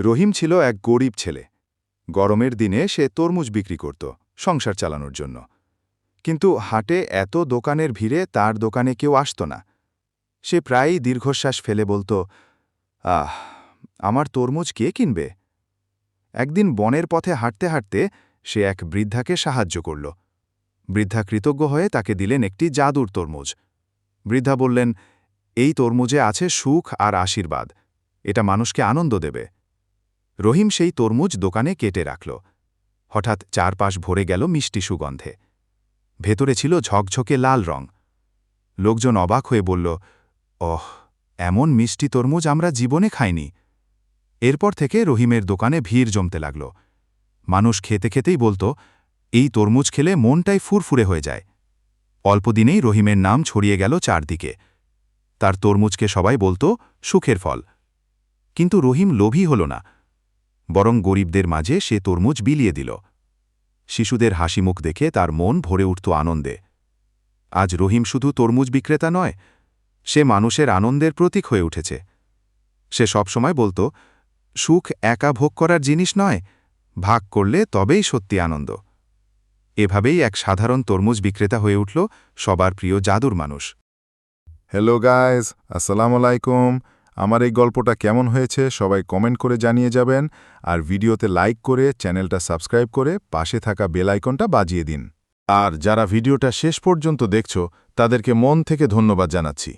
রহিম ছিল এক গরিব ছেলে। গরমের দিনে সে তরমুজ বিক্রি করত, সংসার চালানোর জন্য। কিন্তু হাটে এত দোকানের ভিড়ে তার দোকানে কেউ আসত না। সে প্রায়ই দীর্ঘশ্বাস ফেলে বলতো, আহ, আমার তরমুজ কে কিনবে? একদিন বনের পথে হাঁটতে হাঁটতে সে এক বৃদ্ধাকে সাহায্য করল। বৃদ্ধা কৃতজ্ঞ হয়ে তাকে দিলেন একটি জাদুর তরমুজ। বৃদ্ধা বললেন, এই তরমুজে আছে সুখ আর আশীর্বাদ। এটা মানুষকে আনন্দ দেবে। রহিম সেই তরমুজ দোকানে কেটে রাখল। হঠাৎ চারপাশ ভরে গেল মিষ্টি সুগন্ধে। ভেতরে ছিল ঝকঝকে লাল রং। লোকজন অবাক হয়ে বলল অহ এমন মিষ্টি তরমুজ আমরা জীবনে খাইনি। এরপর থেকে রহিমের দোকানে ভিড় জমতে লাগল। মানুষ খেতে খেতেই বলতো, এই তরমুজ খেলে মনটাই ফুরফুরে হয়ে যায়। অল্পদিনেই রহিমের নাম ছড়িয়ে গেল চারদিকে। তার তরমুজকে সবাই বলতো, সুখের ফল। কিন্তু রহিম লোভী হল না। বরং গরিবদের মাঝে সে তরমুজ বিলিয়ে দিল। শিশুদের হাসিমুখ দেখে তার মন ভরে উঠত আনন্দে। আজ রহিম শুধু তরমুজ বিক্রেতা নয়, সে মানুষের আনন্দের প্রতীক হয়ে উঠেছে। সে সবসময় বলতো, সুখ একা ভোগ করার জিনিস নয়, ভাগ করলে তবেই সত্যি আনন্দ। এভাবেই এক সাধারণ তরমুজ বিক্রেতা হয়ে উঠল সবার প্রিয় জাদুর মানুষ। হ্যালো গাইজ আসসালামু আলাইকুম। আমার এই গল্পটা কেমন হয়েছে সবাই কমেন্ট করে জানিয়ে যাবেন, আর ভিডিওতে লাইক করে চ্যানেলটা সাবস্ক্রাইব করে পাশে থাকা বেল আইকনটা বাজিয়ে দিন। আর যারা ভিডিওটা শেষ পর্যন্ত দেখছ, তাদেরকে মন থেকে ধন্যবাদ জানাচ্ছি।